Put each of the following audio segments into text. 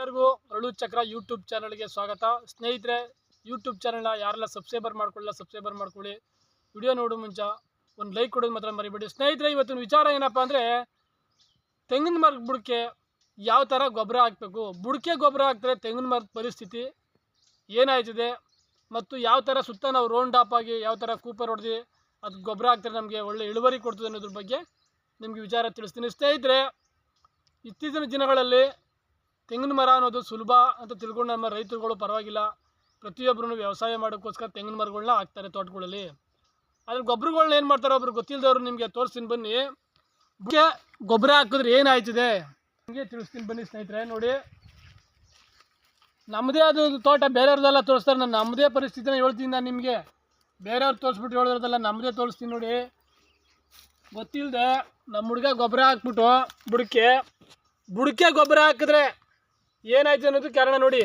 ಎಲ್ಲರಿಗೂ ಅರಳು ಚಕ್ರ ಯೂಟ್ಯೂಬ್ ಚಾನಲ್ಗೆ ಸ್ವಾಗತ. ಸ್ನೇಹಿತರೆ, ಯೂಟ್ಯೂಬ್ ಚಾನಲ್ನ ಯಾರೆಲ್ಲ ಸಬ್ಸ್ಕ್ರೈಬರ್ ಮಾಡ್ಕೊಳ್ಳಲ್ಲ ಸಬ್ಸ್ಕ್ರೈಬರ್ ಮಾಡ್ಕೊಳ್ಳಿ. ವಿಡಿಯೋ ನೋಡೋ ಮುಂಚೆ ಒಂದು ಲೈಕ್ ಕೊಡೋದು ಮಾತ್ರ ಮರಿಬೇಡಿ. ಸ್ನೇಹಿತರೆ, ಇವತ್ತಿನ ವಿಚಾರ ಏನಪ್ಪ ಅಂದರೆ, ತೆಂಗಿನ ಮರದ ಬುಡಕ್ಕೆ ಯಾವ ಥರ ಗೊಬ್ಬರ ಹಾಕಬೇಕು? ಬುಡಕ್ಕೆ ಗೊಬ್ಬರ ಹಾಕ್ತಾರೆ ತೆಂಗಿನ ಮರದ ಪರಿಸ್ಥಿತಿ ಏನಾಯ್ತದೆ? ಮತ್ತು ಯಾವ ಥರ ಸುತ್ತ ನಾವು ರೌಂಡ್ ಆಪ್ ಆಗಿ ಯಾವ ಥರ ಕೂಪರ್ ಹೊಡೆದು ಅದು ಗೊಬ್ಬರ ಹಾಕ್ತಾರೆ ನಮಗೆ ಒಳ್ಳೆ ಇಳುವರಿ ಕೊಡ್ತದೆ ಅನ್ನೋದ್ರ ಬಗ್ಗೆ ನಿಮಗೆ ವಿಚಾರ ತಿಳಿಸ್ತೀನಿ. ಸ್ನೇಹಿತರೆ, ಇತ್ತೀಚಿನ ದಿನಗಳಲ್ಲಿ ತೆಂಗಿನ ಮರ ಅನ್ನೋದು ಸುಲಭ ಅಂತ ತಿಳ್ಕೊಂಡು ನಮ್ಮ ರೈತರುಗಳು ಪರವಾಗಿಲ್ಲ. ಪ್ರತಿಯೊಬ್ಬರೂ ವ್ಯವಸಾಯ ಮಾಡೋಕ್ಕೋಸ್ಕರ ತೆಂಗಿನ ಮರಗಳನ್ನ ಹಾಕ್ತಾರೆ ತೋಟಗಳಲ್ಲಿ. ಅದ್ರ ಗೊಬ್ಬರಗಳನ್ನ ಏನು ಮಾಡ್ತಾರೆ ಒಬ್ರು ಗೊತ್ತಿಲ್ಲದವ್ರು ನಿಮಗೆ ತೋರಿಸ್ತೀನಿ ಬನ್ನಿ. ಗೊಬ್ಬರ ಹಾಕಿದ್ರೆ ಏನಾಯ್ತದೆ? ನಿಮಗೆ ತಿಳಿಸ್ತೀನಿ ಬನ್ನಿ ಸ್ನೇಹಿತರೆ, ನೋಡಿ. ನಮ್ಮದೇ ಅದು ತೋಟ ಬೇರೆಯವ್ರದ್ದೆಲ್ಲ ತೋರಿಸ್ತಾರೆ. ನಾನು ನಮ್ಮದೇ ಪರಿಸ್ಥಿತಿನ ಹೇಳ್ತೀನಿ ನಾನು ನಿಮಗೆ. ಬೇರೆಯವ್ರು ತೋರಿಸ್ಬಿಟ್ಟು ಹೇಳೋದ್ರದಲ್ಲ ನಮ್ಮದೇ ತೋರಿಸ್ತೀನಿ ನೋಡಿ. ಗೊತ್ತಿಲ್ಲದೆ ನಮ್ಮ ಹುಡುಗ ಗೊಬ್ಬರ ಹಾಕ್ಬಿಟ್ಟು ಬುಡಕ್ಕೆ ಬುಡಕ್ಕೆ ಗೊಬ್ಬರ ಹಾಕಿದ್ರೆ ಏನಾಯ್ತು ಅನ್ನೋದು ಕಾರಣ ನೋಡಿ.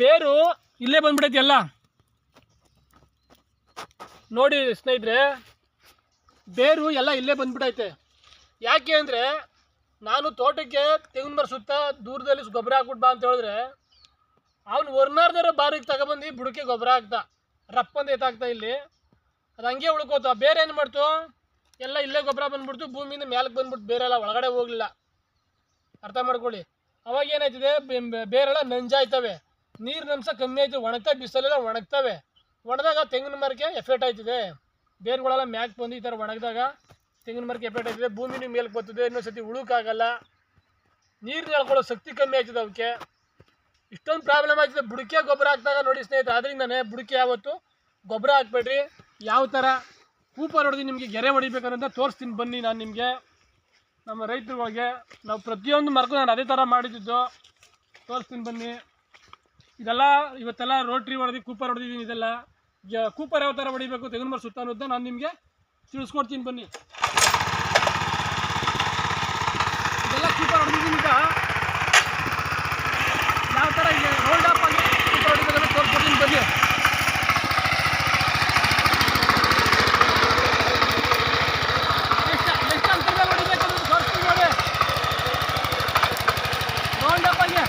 ಬೇರು ಇಲ್ಲೇ ಬಂದ್ಬಿಡೈತಿ ಎಲ್ಲ ನೋಡಿ ಸ್ನೇಹಿತರೆ, ಬೇರು ಎಲ್ಲ ಇಲ್ಲೇ ಬಂದ್ಬಿಟೈತೆ. ಯಾಕೆ ಅಂದರೆ ನಾನು ತೋಟಕ್ಕೆ ತೆಂಗಿನ ಮರ ಸುತ್ತ ದೂರದಲ್ಲಿ ಗೊಬ್ಬರ ಹಾಕ್ಬಿಟ್ಟು ಬಾ ಅಂತ ಹೇಳಿದ್ರೆ, ಅವನು ಒರ್ನಾರ್ದಾರ ಬಾರಿಗೆ ತಗೊಬಂದು ಬುಡಕ್ಕೆ ಗೊಬ್ಬರ ಹಾಕ್ದ. ರಪ್ಪಂದು ಎತ್ತಾಗ್ತಾ ಇಲ್ಲಿ. ಅದು ಹಂಗೆ ಉಳ್ಕೋತ. ಬೇರೆ ಏನು ಮಾಡ್ತು? ಎಲ್ಲ ಇಲ್ಲೇ ಗೊಬ್ಬರ ಬಂದ್ಬಿಡ್ತು. ಭೂಮಿಯಿಂದ ಮೇಲಕ್ಕೆ ಬಂದ್ಬಿಟ್ಟು ಬೇರೆಲ್ಲ ಒಳಗಡೆ ಹೋಗಲಿಲ್ಲ. ಅರ್ಥ ಮಾಡ್ಕೊಳ್ಳಿ. ಅವಾಗ ಏನಾಯ್ತದೆ? ಬೇರೆಲ್ಲ ನಂಜಾಯ್ತವೆ. ನೀರಿನ ಅಂಶ ಕಮ್ಮಿ ಆಯ್ತು, ಒಣಗ್ತಾ, ಬಿಸಿಲೆಲ್ಲ ಒಣಗ್ತವೆ. ಒಣದಾಗ ತೆಂಗಿನ ಮರಕ್ಕೆ ಎಫೆಕ್ಟ್ ಆಯ್ತದೆ. ಬೇರುಗಳೆಲ್ಲ ಮ್ಯಾಕ್ ಬಂದು ಈ ಥರ ಒಣಗಿದಾಗ ತೆಂಗಿನ ಮರಕ್ಕೆ ಎಫೆಕ್ಟ್ ಆಯ್ತದೆ. ಭೂಮಿನೂ ಮೇಲೆ ಬರ್ತದೆ ಇನ್ನೊಂದು ಸತಿ ಉಳುಕಾಗಲ್ಲ. ನೀರು ಹೇಳ್ಕೊಳ್ಳೋ ಶಕ್ತಿ ಕಮ್ಮಿ ಆಯ್ತದೆ ಅವಕ್ಕೆ ಇಷ್ಟೊಂದು ಪ್ರಾಬ್ಲಮ್ ಆಗ್ತದೆ ಬುಡಕೆ ಗೊಬ್ಬರ ಹಾಕಿದಾಗ ನೋಡಿ ಸ್ನೇಹಿತರೆ ಅದರಿಂದನೇ ಬುಡಕೆ ಯಾವತ್ತು ಗೊಬ್ಬರ ಹಾಕ್ಬೇಡ್ರಿ. ಯಾವ ಥರ? ಕೂಪರ್ ಹೊಡೆದು ನಿಮಗೆ ಗೆರೆ ಹೊಡಿಬೇಕನ್ನೋದನ್ನ ತೋರಿಸ್ತೀನಿ ಬನ್ನಿ ನಾನು ನಿಮಗೆ. ನಮ್ಮ ರೈತರುಗಳಿಗೆ ನಾವು ಪ್ರತಿಯೊಂದು ಮರಕ್ಕೂ ನಾನು ಅದೇ ಥರ ಮಾಡಿದ್ದು. ತೋರಿಸ್ತೀನಿ ಬನ್ನಿ. ಇದೆಲ್ಲ ಇವತ್ತೆಲ್ಲ ರೋಟ್ರಿ ಹೊಡೆದು ಕೂಪರ್ ಹೊಡೆದಿದ್ದೀನಿ ಇದೆಲ್ಲ. ಕೂಪರ್ ಯಾವ ಥರ ಹೊಡಿಬೇಕು ತೆಗೆದು ಮರ ಸುತ್ತ ಅನ್ನೋದನ್ನ ನಾನು ನಿಮಗೆ ತಿಳಿಸ್ಕೊಡ್ತೀನಿ ಬನ್ನಿ. ಇದೆಲ್ಲ ಕೂಪರ್ ಹೊಡೆದಿದ್ದೀನಿ ಈಗ. ಯಾವ ಥರ ಈಗ ರೋಲ್ಡ್ ಅಪ್ ಆಗಿ ಕೂಪರ್ ಹೊಡಿಬೇಕಂತ ತೋರಿಸ್ಕೊಡ್ತೀನಿ ಬನ್ನಿ ಎಷ್ಟು ಎಷ್ಟು ಅಂತರದಲ್ಲಿ ಹೊಡಿಬೇಕು ಅನ್ನೋದು ತೋರಿಸ್ತೀನಿ ನೋಡಿ ರೋಲ್ಡ್ ಅಪ್ ಆಗಿ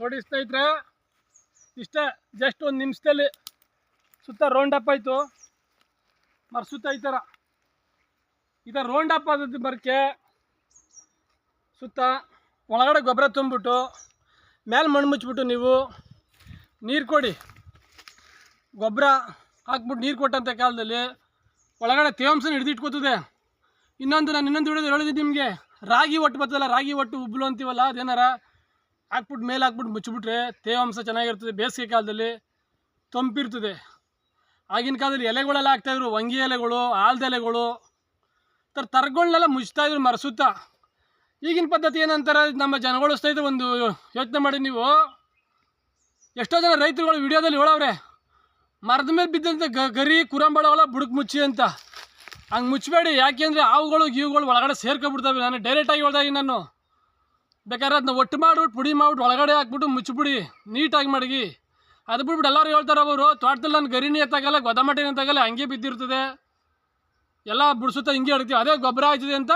ನೋಡಿ ಸ್ನೇಹಿತರೆ ಇಷ್ಟೇ ಜಸ್ಟ್ ಒಂದು ನಿಮಿಷದಲ್ಲಿ ಸುತ್ತ ರೌಂಡ್ ಅಪ್ ಆಯಿತು. ಮರ ಸುತ್ತ ಈ ಥರ. ಈ ಥರ ರೌಂಡ್ ಅಪ್ ಆದದ್ದು ಬರಕ್ಕೆ ಸುತ್ತ ಒಳಗಡೆ ಗೊಬ್ಬರ ತುಂಬಿಬಿಟ್ಟು ಮೇಲೆ ಮಣ್ಣು ಮುಚ್ಚಿಬಿಟ್ಟು ನೀವು ನೀರು ಕೊಡಿ. ಗೊಬ್ಬರ ಹಾಕ್ಬಿಟ್ಟು ನೀರು ಕೊಟ್ಟಂಥ ಕಾಲದಲ್ಲಿ ಒಳಗಡೆ ತೇವಾಂಶನ ಹಿಡಿದಿಟ್ಕೋತದೆ. ಇನ್ನೊಂದು ನಾನು ಇನ್ನೊಂದು ಹಿಡಿದು ಹೇಳಿದ್ದೀನಿ ನಿಮಗೆ. ರಾಗಿ ಒಟ್ಟು ಬರ್ತದಲ್ಲ, ರಾಗಿ ಒಟ್ಟು ಉಬ್ಲು ಅಂತೀವಲ್ಲ, ಅದೇನಾರ ಹಾಕ್ಬಿಟ್ಟು ಮೇಲೆ ಹಾಕ್ಬಿಟ್ಟು ಮುಚ್ಚಿಬಿಟ್ರೆ ತೇವಾಂಶ ಚೆನ್ನಾಗಿರ್ತದೆ. ಬೇಸಿಗೆ ಕಾಲದಲ್ಲಿ ತಂಪಿರ್ತದೆ. ಆಗಿನ ಕಾಲದಲ್ಲಿ ಎಲೆಗಳೆಲ್ಲ ಹಾಕ್ತಾಯಿದ್ರು ವಂಗಿ ಎಲೆಗಳು, ಆಲ್ದ ಎಲೆಗಳು. ಥರ ತರಗಳನ್ನೆಲ್ಲ ಮುಚ್ತಾಯಿದ್ರು ಮರಸುತ್ತ. ಈಗಿನ ಪದ್ಧತಿ ಏನಂತಾರೆ? ನಮ್ಮ ಜನಗಳು ಸ್ನೇಹಿತರು ಒಂದು ಯೋಚನೆ ಮಾಡಿ ನೀವು. ಎಷ್ಟೋ ಜನ ರೈತರುಗಳು ವಿಡಿಯೋದಲ್ಲಿ ಹೇಳವ್ರೆ, ಮರದ ಮೇಲೆ ಬಿದ್ದಂಥ ಗ, ಗರಿ ಕುರಂಬಳಗಳ ಬುಡಕ್ಕೆ ಮುಚ್ಚಿ ಅಂತ. ಹಂಗೆ ಮುಚ್ಚಬೇಡಿ. ಯಾಕೆಂದರೆ ಹಾವುಗಳು, ಗೀವುಗಳು ಒಳಗಡೆ ಸೇರ್ಕೊಬಿಡ್ತವೆ ನಾನು ಡೈರೆಕ್ಟಾಗಿ ಹೇಳ್ದಾಗಿ ನಾನು. ಬೇಕಾದ್ರೆ ಅದನ್ನ ಒಟ್ಟು ಮಾಡಿಬಿಟ್ಟು ಪುಡಿ ಮಾಡಿಬಿಟ್ಟು ಒಳಗಡೆ ಹಾಕ್ಬಿಟ್ಟು ಮುಚ್ಚಿಬಿಡಿ. ನೀಟಾಗಿ ಮಡಗಿ. ಅದು ಬಿಟ್ಬಿಟ್ಟು ಎಲ್ಲರೂ ಹೇಳ್ತಾರೆ ಅವರು, ತೋಟದಲ್ಲಿ ನಾನು ಗರಿನಿ ಎತ್ತಾಗಲ್ಲ ಗೊದಮಟಿನ ಎತ್ತಾಗಲ್ಲ ಹಂಗೆ ಬಿದ್ದಿರ್ತದೆ. ಎಲ್ಲ ಬಿಡಿಸುತ್ತಾ ಹಿಂಗೆ ಹಿಡ್ತೀವಿ ಅದೇ ಗೊಬ್ಬರ ಆಯ್ತದೆ ಅಂತ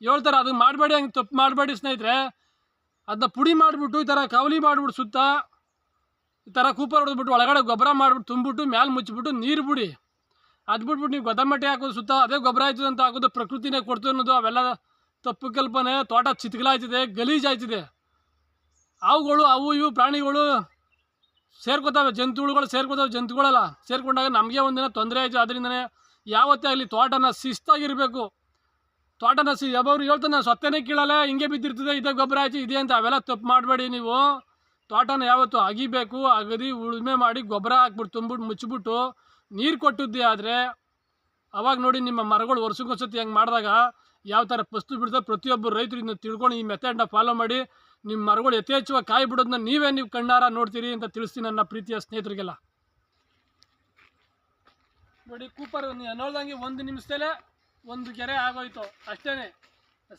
ಹೇಳ್ತಾರೆ. ಅದನ್ನ ಮಾಡಬೇಡಿ ಹಂಗೆ ತಪ್ಪು ಮಾಡಬೇಡಿ ಸ್ನೇಹಿತರೆ. ಅದನ್ನ ಪುಡಿ ಮಾಡಿಬಿಟ್ಟು ಈ ಥರ ಕವಲಿ ಮಾಡಿಬಿಟ್ಟು ಸುತ್ತ ಈ ಥರ ಕೂಪರ್ ಹೊಡೆದ್ಬಿಟ್ಟು ಒಳಗಡೆ ಗೊಬ್ಬರ ಮಾಡಿಬಿಟ್ಟು ತುಂಬಿಬಿಟ್ಟು ಮ್ಯಾಲೆ ಮುಚ್ಚಿಬಿಟ್ಟು ನೀರು ಬಿಡಿ. ಅದು ಬಿಟ್ಬಿಟ್ಟು ನೀವು ಗೊದಮಟ್ಟಿ ಹಾಕೋದು ಸುತ್ತ, ಅದೇ ಗೊಬ್ಬರ ಆಯ್ತದೆ ಅಂತ ಹಾಕೋದು ಪ್ರಕೃತಿನೇ ಕೊಡ್ತು ಅನ್ನೋದು ಅವೆಲ್ಲ ತಪ್ಪು ಕಲ್ಪನೆ, ತೋಟ ಚಿತ್ಕಲಾಯ್ತಿದೆ ಗಲೀಜ್ ಆವುಗಳು ಅವುಗಳು ಅವು ಇವು ಪ್ರಾಣಿಗಳು ಸೇರ್ಕೋತಾವೆ ಜಂತುಗಳು ಸೇರ್ಕೋತಾವೆ, ಜಂತುಗಳೆಲ್ಲ. ಸೇರ್ಕೊಂಡಾಗ ನಮಗೆ ಒಂದಿನ ತೊಂದರೆ ಆಯಿತು. ಅದರಿಂದನೇ ಯಾವತ್ತೇ ಆಗಲಿ ತೋಟನ ಶಿಸ್ತಾಗಿರಬೇಕು. ತೋಟನ ಸಿ ಒಬ್ಬರು ಹೇಳ್ತಾನೆ, ಸತ್ತೇನೆ ಕೀಳಲ್ಲ, ಹಿಂಗೆ ಬಿದ್ದಿರ್ತದೆ, ಇದೇ ಗೊಬ್ಬರ ಆಯ್ತು, ಇದೆ ಅಂತ. ಅವೆಲ್ಲ ತಪ್ಪು ಮಾಡಬೇಡಿ ನೀವು. ತೋಟನ ಯಾವತ್ತು ಅಗಿಬೇಕು, ಅಗದಿ ಉಳುಮೆ ಮಾಡಿ ಗೊಬ್ಬರ ಹಾಕ್ಬಿಟ್ಟು ತುಂಬಿಟ್ಟು ಮುಚ್ಚಿಬಿಟ್ಟು ನೀರು ಕೊಟ್ಟಿದ್ದೆ ಆದರೆ, ಅವಾಗ ನೋಡಿ ನಿಮ್ಮ ಮರಗಳು ವರ್ಷಕ್ಕೊಂದ್ಸತಿ ಹೆಂಗೆ ಮಾಡಿದಾಗ ಯಾವ ಥರ ಫಸ್ಲು ಬಿಡ್ತಾರೆ ಪ್ರತಿಯೊಬ್ಬರು ರೈತರು ಇದನ್ನ ತಿಳ್ಕೊಂಡು ಈ ಮೆಥಡ್ನ ಫಾಲೋ ಮಾಡಿ ನಿಮ್ಮ ಮರಗಳು ಯಥೇಚ್ಛವಾಗಿ ಕಾಯಿ ಬಿಡೋದನ್ನ ನೀವೇ ನೀವು ಕಣ್ಣಾರ ನೋಡ್ತೀರಿ ಅಂತ ತಿಳಿಸ್ತೀನಿ ನನ್ನ ಪ್ರೀತಿಯ ಸ್ನೇಹಿತರಿಗೆಲ್ಲ. ನೋಡಿ ಕೂಪರ್ ನೋಡ್ದಂಗೆ ಒಂದು ನಿಮಿಷದಲ್ಲೇ ಒಂದು ಕೆರೆ ಆಗೋಯ್ತು. ಅಷ್ಟೇ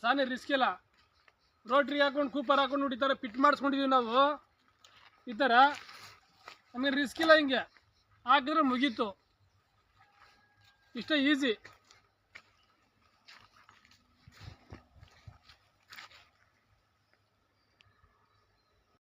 ಸಾನೆ ರಿಸ್ಕ್ ಇಲ್ಲ. ರೋಟ್ರಿ ಹಾಕೊಂಡು ಕೂಪರ್ ಹಾಕೊಂಡು ನೋಡಿ ಈ ಥರ ಪಿಟ್ ಮಾಡಿಸ್ಕೊಂಡಿದ್ದೀವಿ ನಾವು. ಈ ಥರ. ನಮಗೆ ರಿಸ್ಕ್ ಇಲ್ಲ ಹಿಂಗೆ. ಹಾಕಿದ್ರೆ ಮುಗೀತು. ಇಷ್ಟೇ ಈಸಿ